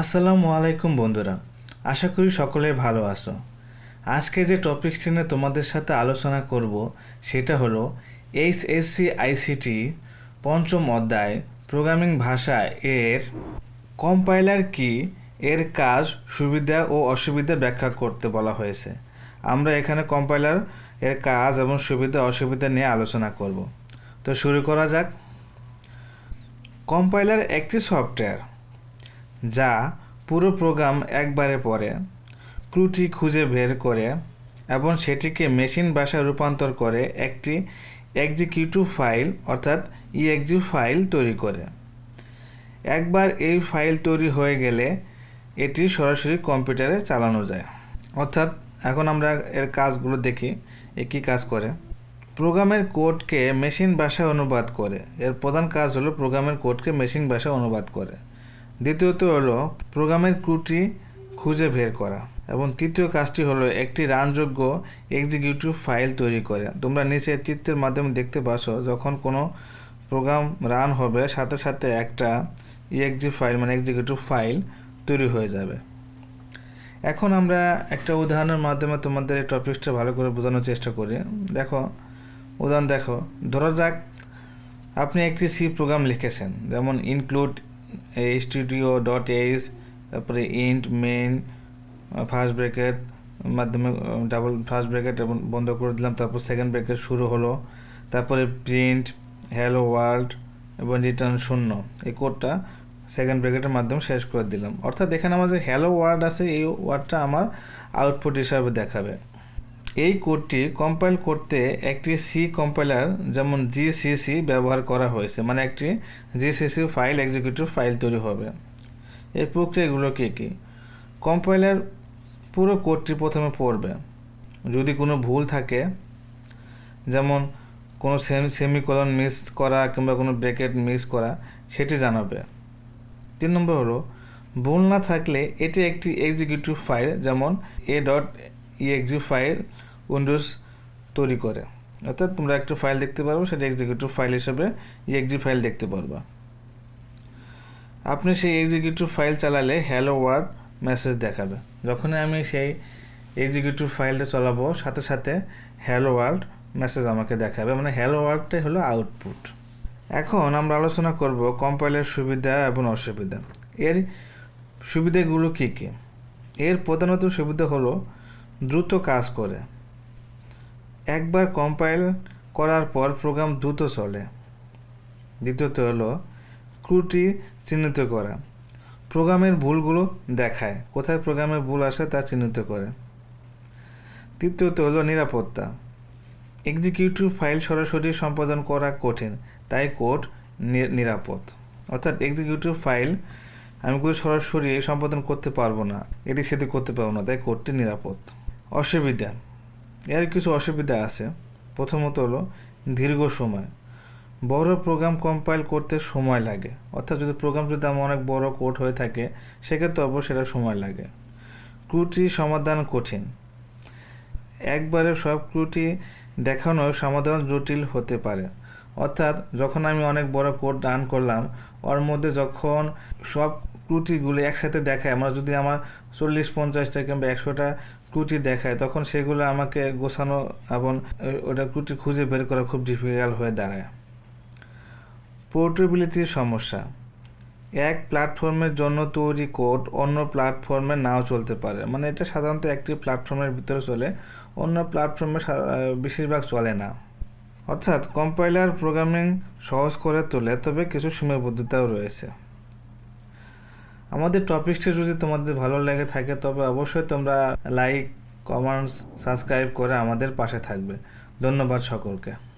আসসালামু আলাইকুম বন্ধুরা, আশা করি সকলে ভালো আছো। আজকে যে টপিকটি নিয়ে তোমাদের সাথে আলোচনা করব, সেটা হলো এইচএসসি আইসিটি পঞ্চম অধ্যায় প্রোগ্রামিং ভাষা এর কম্পাইলার কি, এর কাজ, সুবিধা ও অসুবিধা ব্যাখ্যা করতে বলা হয়েছে। আমরা এখানে কম্পাইলার এর কাজ এবং সুবিধা অসুবিধা নিয়ে আলোচনা করব। তো শুরু করা যাক। কম্পাইলার একটি সফটওয়্যার যা পুরো প্রোগ্রাম একবারে পড়ে। ক্রুটি খুঁজে বের করে এবং সেটিকে মেশিন ভাষায় রূপান্তর করে একটি এক্সিকিউটিভ ফাইল অর্থাৎ ইএক্সি ফাইল তৈরি করে। একবার এই ফাইল তৈরি হয়ে গেলে এটি সরাসরি কম্পিউটারে চালানো যায়। অর্থাৎ এখন আমরা এর কাজগুলো দেখি, এ কী কাজ করে। প্রোগ্রামের কোডকে মেশিন ভাষায় অনুবাদ করে। এর প্রধান কাজ হলো প্রোগ্রামের কোডকে মেশিন ভাষায় অনুবাদ করে। দ্বিতীয়ত হলো প্রোগ্রামের ত্রুটি খুঁজে বের করা এবং তৃতীয় কাজটি হলো একটি রানযোগ্য এক্সিকিউটিভ ফাইল তৈরি করে। তোমরা নিচে চিত্রের মাধ্যমে দেখতে পাচ্ছ যখন কোনো প্রোগ্রাম রান হবে, সাথে সাথে একটা ইএক্সি ফাইল মানে এক্সিকিউটিভ ফাইল তৈরি হয়ে যাবে। এখন আমরা একটা উদাহরণের মাধ্যমে তোমাদের এই টপিকসটা ভালো করে বোঝানোর চেষ্টা করি। দেখো, উদাহরণ দেখো। ধরা যাক, আপনি একটি সি প্রোগ্রাম লিখেছেন, যেমন ইনক্লুড স্টুডিও ডট এইচ তারপরে ইন্ট মেন ফার্স্ট ব্রেকেট মাধ্যমে ডাবল ফার্স্ট ব্রেকেট এবং বন্ধ করে দিলাম, তারপর সেকেন্ড ব্রেকেট শুরু হলো। তারপরে প্রিন্ট হ্যালো ওয়ার্ল্ড এবং রিটার্ন শূন্য। এই কোডটা সেকেন্ড ব্রেকেটের মাধ্যমে শেষ করে দিলাম। অর্থাৎ এখানে আমার যে হ্যালো ওয়ার্ড আছে, এই ওয়ার্ডটা আমার আউটপুট হিসাবে দেখাবে। এই কোডটি কম্পাইল করতে একটি সি কম্পাইলার যেমন জিসিসি ব্যবহার করা হয়েছে মানে একটি জিসিসি ফাইল এক্সিকিউটিভ ফাইল তৈরি হবে। এই প্রক্রিয়াগুলো কী কী? কম্পাইলার পুরো কোডটি প্রথমে পড়বে। যদি কোনো ভুল থাকে, যেমন কোনো সেম সেমিকলন মিস করা কিংবা কোনো ব্রেকেট মিস করা, সেটি জানাবে। তিন নম্বর হলো, ভুল না থাকলে এটি একটি এক্সিকিউটিভ ফাইল যেমন a dot EXE file Windows তৈরি করে। অর্থাৎ তোমরা একটা ফাইল দেখতে পারবে, সেটা এক্সিকিউটিভ ফাইল হিসেবে ইএক্সি ফাইল দেখতে পারবা। আপনি সেই এক্সিকিউটিভ ফাইল চালালে হ্যালো ওয়ার্ড মেসেজ দেখাবে। যখনই আমি সেই এক্সিকিউটিভ ফাইলটা চালাবো, সাথে সাথে হ্যালো ওয়ার্ল্ড মেসেজ আমাকে দেখাবে। মানে হ্যালো ওয়ার্ল্ডটাই হলো আউটপুট এখন আমরা আলোচনা করব কম্পাইলের সুবিধা এবং অসুবিধা। এর সুবিধাগুলো কী কী? এর প্রধানত সুবিধা হলো দ্রুত কাজ করে। একবার কম্পাইল করার পর প্রোগ্রাম দ্রুত চলে। দ্বিতীয়ত হলো ক্রুটি চিহ্নিত করা। প্রোগ্রামের ভুলগুলো দেখায়। কোথায় প্রোগ্রামের ভুল আসে তা চিহ্নিত করে। তৃতীয়ত হলো, নিরাপত্তা। এক্সিকিউটিভ ফাইল সরাসরি সম্পাদন করা কঠিন, তাই কোড নিরাপদ। অর্থাৎ এক্সিকিউটিভ ফাইল আমি কোনো সরাসরি সম্পাদন করতে পারব না, এটি সেটি করতে পারব না, তাই কোডটি নিরাপদ। অসুবিধা। এর কিছু অসুবিধা আছে। প্রথমত হলো দীর্ঘ সময়। বড় প্রোগ্রাম কম্পাইল করতে সময় লাগে। অর্থাৎ যদি প্রোগ্রাম যদি আমার অনেক বড় কোড হয়ে থাকে, সেক্ষেত্রে অবশ্যই সেটা সময় লাগে। ক্রুটি সমাধান কঠিন। একবারে সব ক্রুটি দেখানো সমাধান জটিল হতে পারে। অর্থাৎ যখন আমি অনেক বড় কোড রান করলাম, ওর মধ্যে যখন সব ত্রুটিগুলো একসাথে দেখায়, আমরা যদি আমার চল্লিশ, পঞ্চাশটা কিংবা একশোটা ত্রুটি দেখায়, তখন সেগুলো আমাকে গোছানো এবং ওটা ত্রুটি খুঁজে বের করা খুব ডিফিকাল্ট হয়ে দাঁড়ায়। পোর্টেবিলিটির সমস্যা। এক প্ল্যাটফর্মের জন্য তৈরি কোড অন্য প্ল্যাটফর্মে নাও চলতে পারে। মানে এটা সাধারণত একটি প্ল্যাটফর্মের ভিতরে চলে, অন্য প্ল্যাটফর্মে বেশিরভাগ চলে না। অর্থাৎ কম্পাইলার প্রোগ্রামিং সহজ করে তোলে, তবে কিছু সীমাবদ্ধতাও রয়েছে। আমাদের টপিকটি যদি তোমাদের ভালো লেগে থাকে, তবে অবশ্যই তোমরা লাইক, কমেন্টস, সাবস্ক্রাইব করে আমাদের পাশে থাকবে। ধন্যবাদ সকলকে।